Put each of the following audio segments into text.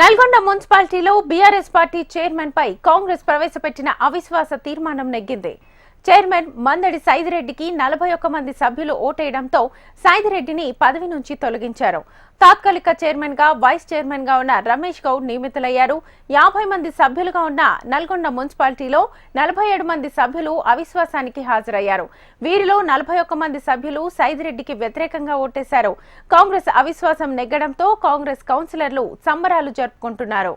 నల్గొండ మున్సిపాలిటీలో BRS party chairman పై కాంగ్రెస్ ప్రవేశపెట్టిన అవిశ్వాస తీర్మానం నెగ్గింది. చైర్మన్ మందడి సైదిరెడ్డికి నలభై ఒక్క మంది సభ్యులు ఓటేయడంతో సైదిరెడ్డిని పదవి నుంచి తొలగించారు. తాత్కాలిక చైర్మన్గా వైస్ చైర్మన్గా ఉన్న రమేష్ గౌడ్ నియమితులయ్యారు. యాభై మంది సభ్యులుగా ఉన్న నల్గొండ మున్సిపాలిటీలో నలభై ఏడు మంది సభ్యులు అవిశ్వాసానికి హాజరయ్యారు. వీరిలో నలభై ఒక్క మంది సభ్యులు సైదిరెడ్డికి వ్యతిరేకంగా ఓటేశారు. కాంగ్రెస్ అవిశ్వాసం నెగ్గడంతో కాంగ్రెస్ కౌన్సిలర్లు సంబరాలు జరుపుకుంటున్నారు.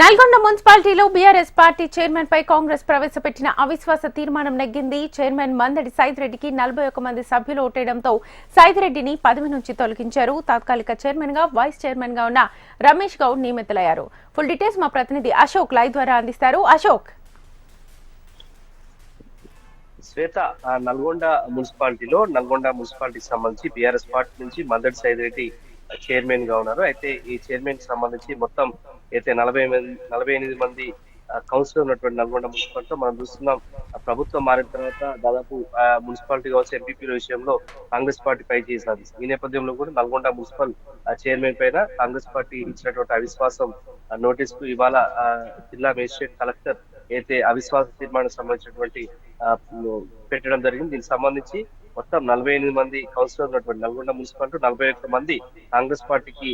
నల్గొండ మున్సిపాలిటీలో బీఆర్ఎస్ పార్టీ చైర్మన్ పై కాంగ్రెస్ ప్రవేశపెట్టిన అవిశ్వాస తీర్మానం నెగ్గింది. చైర్మన్ మందడి సైదిరెడ్డికి నలభై ఒక మంది సభ్యులు ఓటేయడంతో సైదిరెడ్డిని పదవి నుంచి తొలగించారు. తాత్కాలిక చైర్మన్గా వైస్ చైర్మన్గా ఉన్న రమేష్ గౌడ్ నియమితులయ్యారు. ఫుల్ డీటెయిల్స్ మా ప్రతినిధి అశోక్ లైవ్ ద్వారా అందిస్తారు. అశోక్. శ్వేత నల్గొండ మున్సిపాలిటీలో నల్గొండ మున్సిపాలిటీకి సంబంధించి బీఆర్ఎస్ పార్టీ నుంచి మందడి సైదిరెడ్డి చైర్మన్గా ఉన్నారు. అయితే ఈ చైర్మన్కి సంబంధించి మొత్తం అయితే నలభై మంది నలభై ఎనిమిది మంది కౌన్సిలర్ ఉన్నటువంటి నల్గొండ మున్సిపాలిటీలో మనం చూస్తున్నాం. ప్రభుత్వం మారిన తర్వాత దాదాపు ఆ, మున్సిపాలిటీ కావచ్చు ఎంపీపీల విషయంలో కాంగ్రెస్ పార్టీ పై చేసింది ఈ నేపథ్యంలో కూడా నల్గొండ మున్సిపల్ ఆ, చైర్మన్ పైన కాంగ్రెస్ పార్టీ ఇచ్చినటువంటి అవిశ్వాసం నోటీస్కు ఇవాళ జిల్లా మేజిస్ట్రేట్ కలెక్టర్ అయితే అవిశ్వాస తీర్మానం సంబంధించినటువంటి పెట్టడం జరిగింది. దీనికి సంబంధించి మొత్తం నలభై ఎనిమిది మంది కౌన్సిలర్ ఉన్నటువంటి నల్గొండ మున్సిపాలిటీ నలభై ఒక్క మంది కాంగ్రెస్ పార్టీకి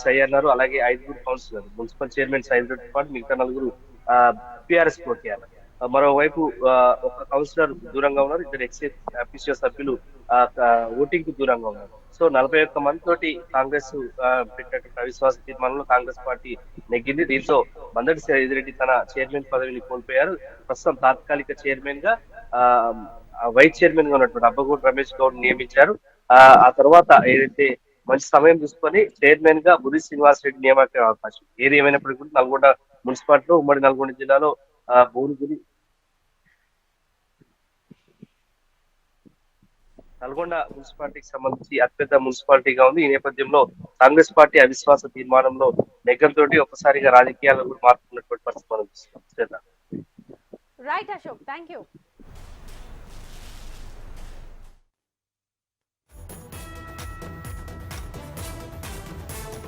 సై అన్నారు. అలాగే ఐదుగురు కౌన్సిలర్ మున్సిపల్ చైర్మన్ ఐదుగురు పాటు మిగతా నలుగురు పిఆర్ఎస్ పోటీయారు మరోవైపు ఒక కౌన్సిలర్ దూరంగా ఉన్నారు. ఇద్దరు ఎక్సైజ్ అఫీషియల్ సభ్యులు ఓటింగ్కు దూరంగా ఉన్నారు. సో నలభై ఒక్క మంది తోటి కాంగ్రెస్ పెట్టినటువంటి అవిశ్వాస తీర్మానంలో కాంగ్రెస్ పార్టీ నెగ్గింది. దీంతో మందడి రెడ్డి తన చైర్మన్ పదవిని కోల్పోయారు. ప్రస్తుతం తాత్కాలిక చైర్మన్గా ఆ, వైస్ చైర్మన్గా ఉన్నటువంటి అబ్బగూడు రమేష్ గౌడ్ నియమించారు. ఆ ఆ తర్వాత ఏదైతే మంచి సమయం చూసుకొని చైర్మన్గా బురి శ్రీనివాస్ రెడ్డి నియామక అవకాశం. ఏది ఏమైనప్పటికీ కూడా నల్గొండ మున్సిపాలిటీలో ఉమ్మడి నల్గొండ జిల్లాలో ఆ, నల్గొండ మున్సిపాలిటీకి సంబంధించి అతిపెద్ద మున్సిపాలిటీగా ఉంది. ఈ నేపథ్యంలో కాంగ్రెస్ పార్టీ అవిశ్వాస తీర్మానంలో నెగ్గంతో ఒకసారిగా రాజకీయాల్లో కూడా మార్పున్నటువంటి పరిస్థితి మనం చూస్తున్నాం. Right Ashok thank you